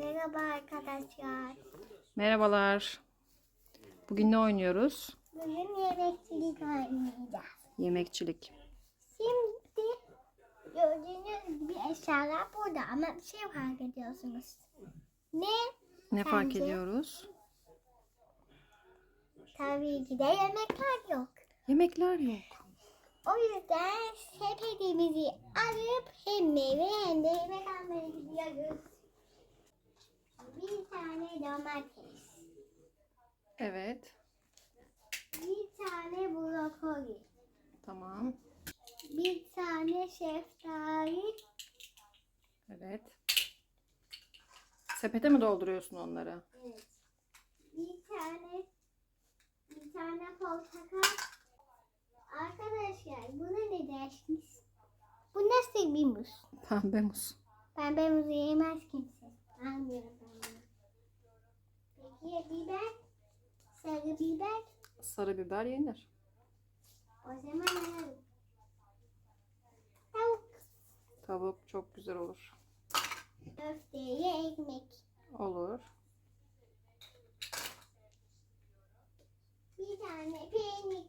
Merhaba arkadaşlar. Merhabalar. Bugün ne oynuyoruz? Bugün yemekçilik oynayacağız. Yemekçilik. Şimdi gördüğünüz gibi eşyalar burada ama bir şey fark ediyorsunuz. Ne? Ne fark Bence- ediyoruz? Tabii ki de yemekler yok. Yemekler yok. O yüzden sepetimizi alıp hem meyve hem de yemek almaya gidiyoruz. Bir tane domates, Evet. bir tane brokoli, Tamam. bir tane şeftali, Evet. Sepete mi dolduruyorsun onları? Evet. Bir tane bir tane portakal. Arkadaşlar buna ne dersiniz? Bu nasıl bir muz? Pembe muz. Pembe muzu yemez kimse. Almıyorum ben bunu. Peki ya biber? Sarı biber? Sarı biber yenir. O zaman alalım. Tavuk. Tavuk çok güzel olur. Köfteye ekmek. Olur. Bir tane peynir.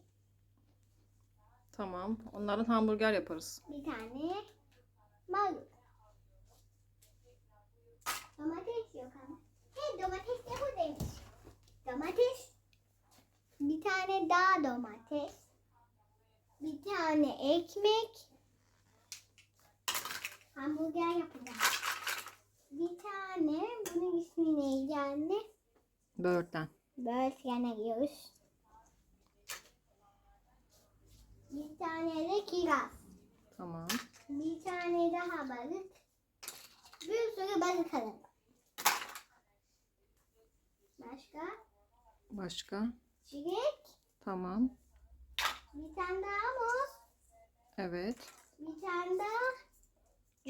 Tamam. Onların hamburger yaparız. Bir tane balık. Domates yok ama. Hey domates de buradaymış. Domates. Bir tane daha domates. Bir tane ekmek. Hamburger yapacağız. Bir tane bunun ismi neydi anne? Böğürtlen. Böğürtlen yiyoruz. Bir tane de kiraz. Tamam. Bir tane daha balık. Bir sürü balık alalım. Başka? Başka? Çilek. Tamam. Bir tane daha muz. Evet. Bir tane daha.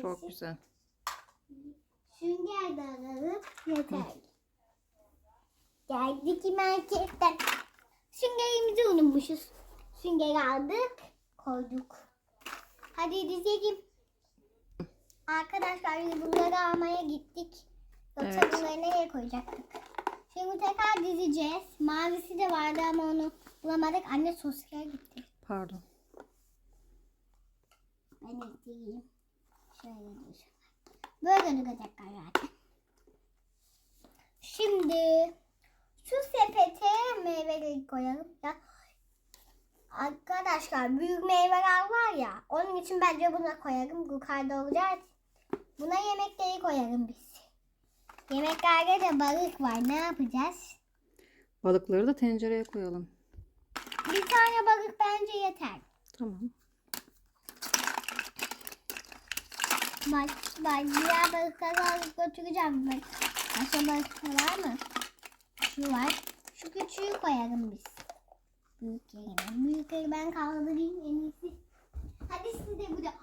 Çok güzel. Sünger de alalım. Yeter. Geldik marketten. Süngerimizi unutmuşuz. Süngeri aldık. Koyduk. Hadi dizelim. Arkadaşlar biz bunları almaya gittik. Yoksa Evet. bunları nereye koyacaktık? Şimdi tekrar dizeceğiz. Mavisi de vardı ama onu bulamadık. Anne sosyal gitti. Pardon. Ben ekleyeyim. Şöyle dursun. Böyle duracaklar zaten. Şimdi şu sepete meyveleri koyalım. Ya Arkadaşlar büyük meyveler var ya. Onun için bence buna koyalım. Yukarıda olacak. Buna yemekleri koyalım biz. Yemeklerde de balık var. Ne yapacağız? Balıkları da tencereye koyalım. Bir tane balık bence yeter. Tamam. Bak, bak diğer balıkları alıp götüreceğim. Bak, başka balıklar var mı? Şu var. Şu küçüğü koyalım biz. Büyük yerine. Büyükleri ben kaldırayım en iyisi. Hadi siz de burada.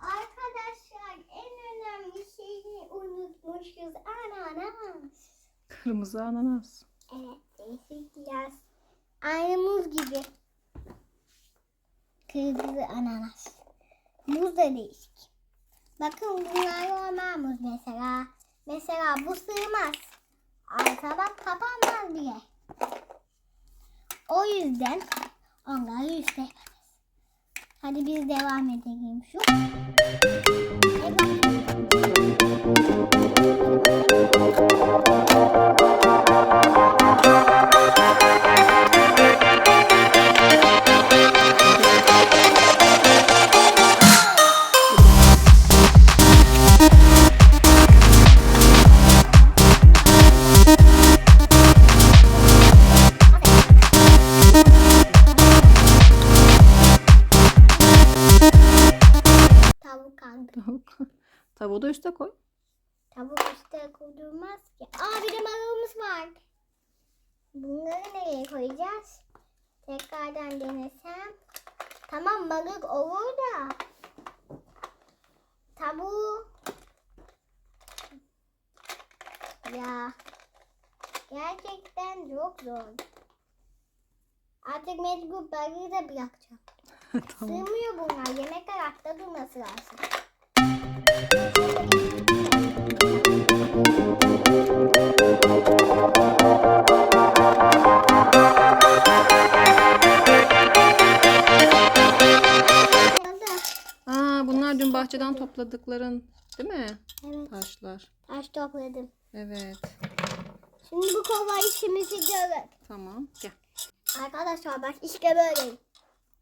Arkadaşlar en önemli şeyi unutmuşuz. Ananas. Kırmızı ananas. Evet biraz. Aynı muz gibi. Kırmızı ananas. Muz da değişik. Bakın bunlar normal muz mesela. Mesela bu sığmaz. Arka bak kapanmaz bile. O yüzden onları yaparız. Hadi biz devam edelim şu. Evet. Tavuk. Tavuğu da üste koy. Tavuk üstte koydurmaz ki. Aa bir de balığımız var. Bunları nereye koyacağız? Tekrardan denesem. Tamam balık olur da. Tavuğu. Ya. Gerçekten çok zor. Artık mecbur balığı da bırakacağım. tamam. Sığmıyor bunlar. Yemekler altta durması lazım. Aa, bunlar dün bahçeden topladıkların değil mi? Evet. Taşlar. Taş topladım. Evet. Şimdi bu kova işimizi görür. Tamam gel. Arkadaşlar bak işte böyle.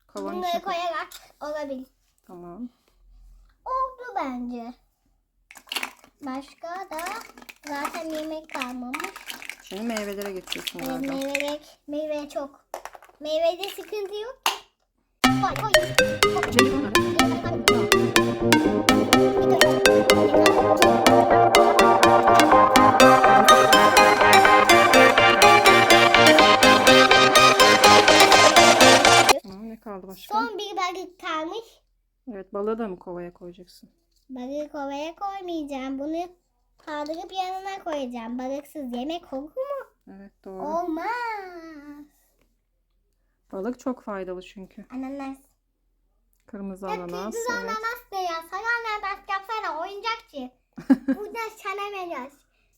Kovanın Bunları içine koyarak olabilir. Tamam. Oldu bence. Başka da zaten yemek kalmamış. Şimdi meyvelere geçiyorsun Evet, galiba. meyve, meyve çok. Meyvede sıkıntı yok. Koy koy. Ne kaldı başka? Son bir balık kalmış. Evet balığı da mı kovaya koyacaksın? Balığı kovaya koymayacağım. Bunu kaldırıp yanına koyacağım. Balıksız yemek olur mu? Evet doğru. Olmaz. Balık çok faydalı çünkü. Ananas. Kırmızı Ya ananas. kırmızı Evet. ananas ne ya? Sana ananas yapsana oyuncakçı. Buradan sana menas.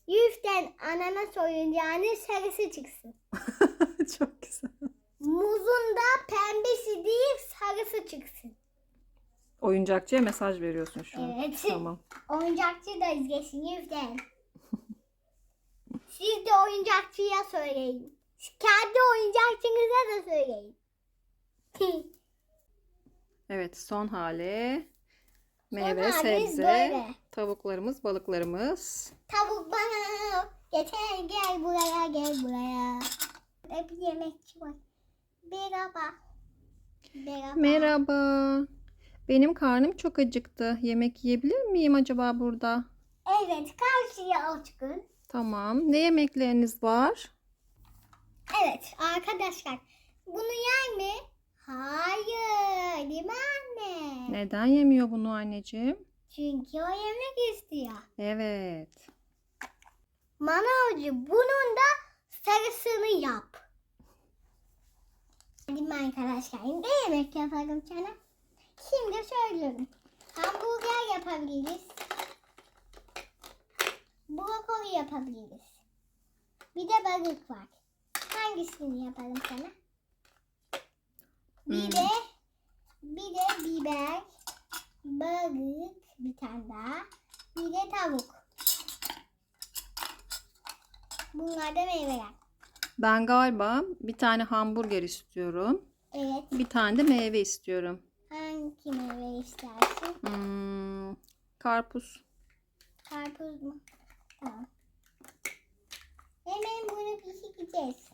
Yüzden ananas oyuncağının sarısı çıksın. çok güzel. Muzun da pembesi değil sarısı çıksın. Oyuncakçıya mesaj veriyorsun şu an. Evet. Tamam. Oyuncakçı da izlesin yüzden. Siz de oyuncakçıya söyleyin. Kendi oyuncakçınıza da söyleyin. Evet son hali. Meyve, hali sebze, böyle. tavuklarımız, balıklarımız. Tavuk bana yeter gel buraya gel buraya. Hep yemekçi var. Merhaba. Merhaba. Merhaba. Benim karnım çok acıktı. Yemek yiyebilir miyim acaba burada? Evet karşıya oturun. Tamam. Ne yemekleriniz var? Evet arkadaşlar bunu yer mi? Hayır değil mi anne? Neden yemiyor bunu anneciğim? Çünkü o yemek istiyor. Evet. Manavcı bunun da sarısını yap. Hadi arkadaşlar ne yemek yapalım sana? Şimdi söylüyorum. Hamburger yapabiliriz. Brokoli yapabiliriz. Bir de balık var. Hangisini yapalım sana? Bir Hmm. de bir de biber, balık, bir tane daha. Bir de tavuk. Bunlar da meyveler. Ben galiba bir tane hamburger istiyorum. Evet. Bir tane de meyve istiyorum. Hangi meyve istersin? Hmm, karpuz. Karpuz mu? Tamam. Hemen bunu pişireceğiz.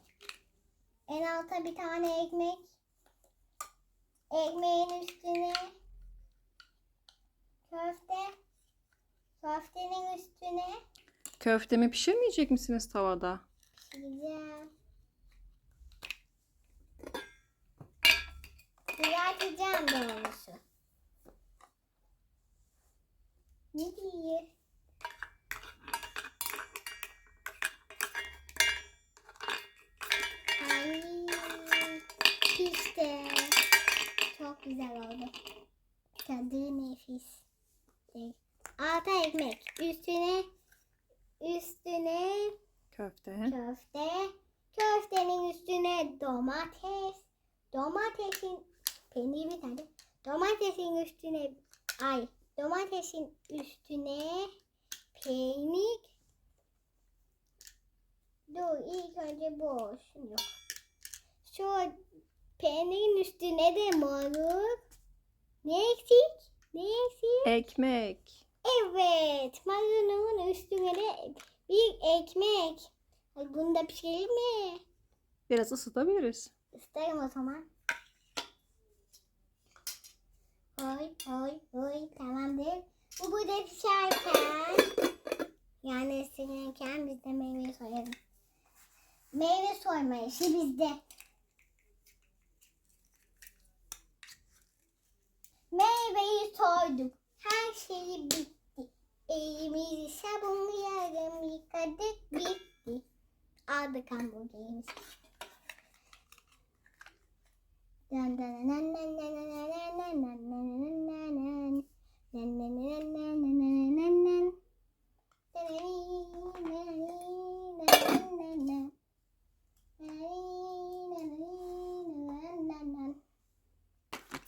En alta bir tane ekmek. Ekmeğin üstüne köfte. Köftenin üstüne Köftemi pişirmeyecek misiniz tavada? pişireceğim. Kızartacağım doğrusu. Ne diyor? Ay, işte. Çok güzel oldu. Tadı nefis. Alta ekmek. Üstüne üstüne Köfte. köfte. Köftenin üstüne domates. Domatesin peynir bir tane. Domatesin üstüne ay domatesin üstüne peynir. Dur ilk önce bu olsun yok. Şu peynirin üstüne de marul. Ne eksik? Ne eksik? Ekmek. Evet. Marulun üstüne de bir ekmek. Bunu da pişirelim mi? Biraz ısıtabiliriz. İsterim o zaman. Oy oy oy tamamdır. Bu burada pişerken yani ısınırken biz de meyve soyalım. Meyve soyma işi bizde. Meyveyi soyduk. Her şeyi bitti. Elimizi sabunlayalım yıkadık bitti. Aldık hamburgerimizi.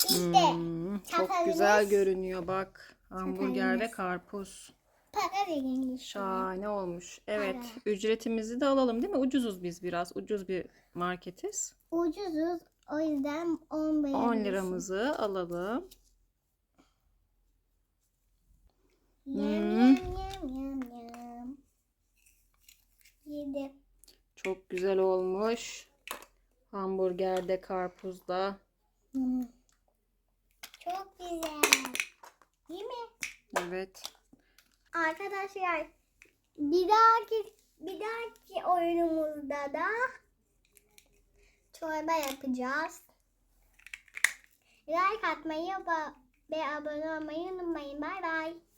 İşte Hmm, çok güzel görünüyor bak. Hamburger ve karpuz. Para verin işte. Şahane olmuş. Evet. Para. Ücretimizi de alalım değil mi? Ucuzuz biz biraz. Ucuz bir marketiz. Ucuzuz. O yüzden 10 lira. 10 liramızı alalım. Yam Hmm. yam yam yam yam. Yedi. Çok güzel olmuş. Hamburgerde, karpuzda. Hmm. Çok güzel. Değil mi? Evet. Arkadaşlar bir dahaki bir dahaki oyunumuzda da çorba yapacağız. Like atmayı ve abone olmayı unutmayın. Bay bay.